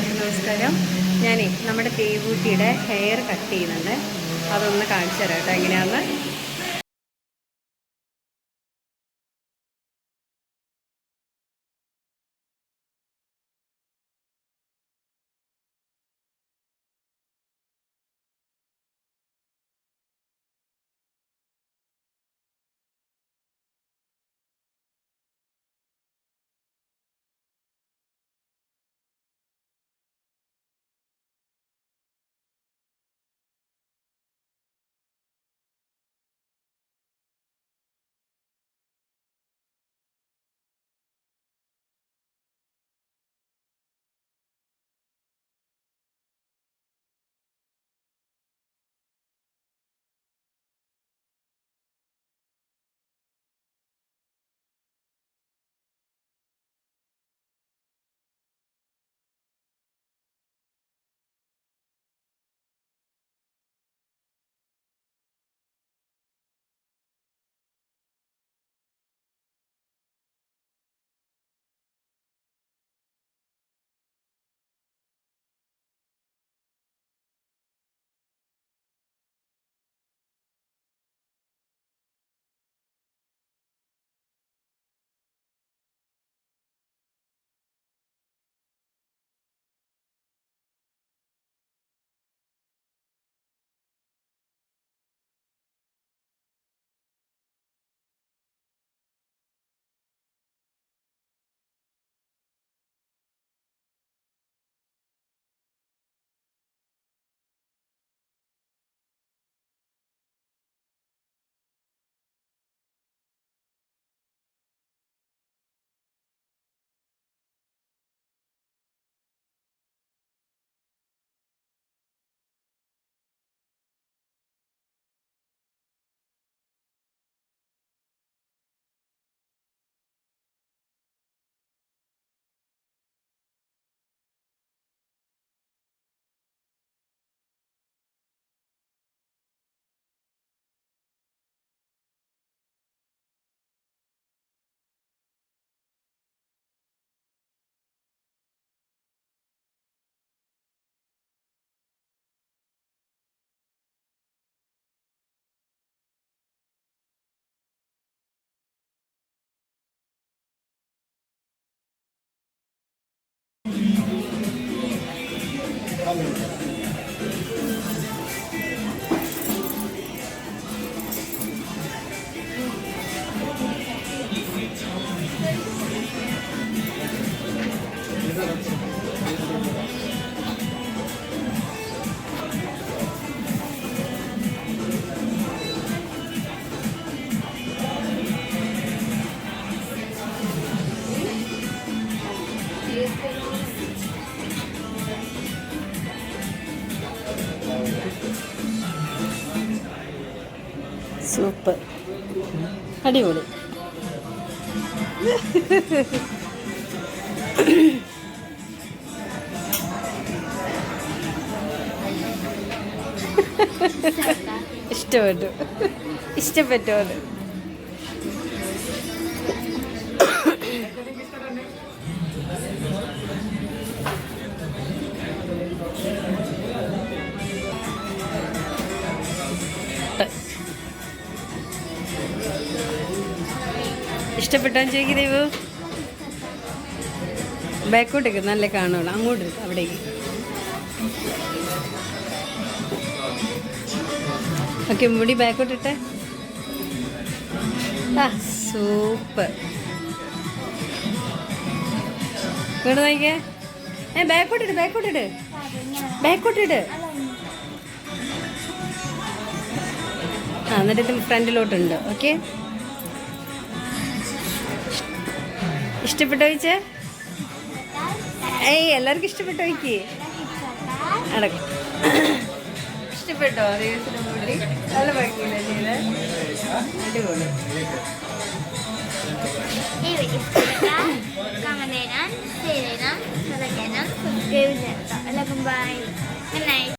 എല്ലാവർക്കും നമസ്കാരം. ഞാനേ നമ്മുടെ തേവൂട്ടിയുടെ ഹെയർ കട്ട് ചെയ്യുന്നുണ്ട്. അതൊന്ന് കാണിച്ചു തരാം കേട്ടോ Thank you. സൂപ്പർ. അടിപൊളി. ഇഷ്ടപ്പെട്ടു. ഇഷ്ടപ്പെട്ടു ഇഷ്ടപ്പെട്ടോ ചോദിക്കും ദൈവ്? ബാക്കോട്ടേക്ക് നല്ല കാണുള്ളൂ അങ്ങോട്ട് അവിടേക്ക്. ഓക്കെ മുടി ബാക്കോട്ടിട്ടെ. ആ സൂപ്പർ. ഇങ്ങോട്ട് നോക്കിയേ ഏ ബാക്കോട്ടിട്ട് ബാക്കോട്ടിട്ട് ബാക്കോട്ടിട്ട് ആ എന്നിട്ട് ഫ്രണ്ടിലോട്ടുണ്ട്. ഓക്കെ. ഇഷ്ടപ്പെട്ടോ ചോദിച്ചേ? ഏയ് എല്ലാവർക്കും ഇഷ്ടപ്പെട്ടോ ചോദിക്കേ? അടക്ക ഇഷ്ടപ്പെട്ടോ? ദൈവത്തിന്റെ മുടി നല്ല ഭംഗിയില്ല ചെയ്ത് അടിപൊളി. Serenam, Saraganan, Subscribe എല്ലാവർക്കും ബൈ ഗുഡ് നൈറ്റ്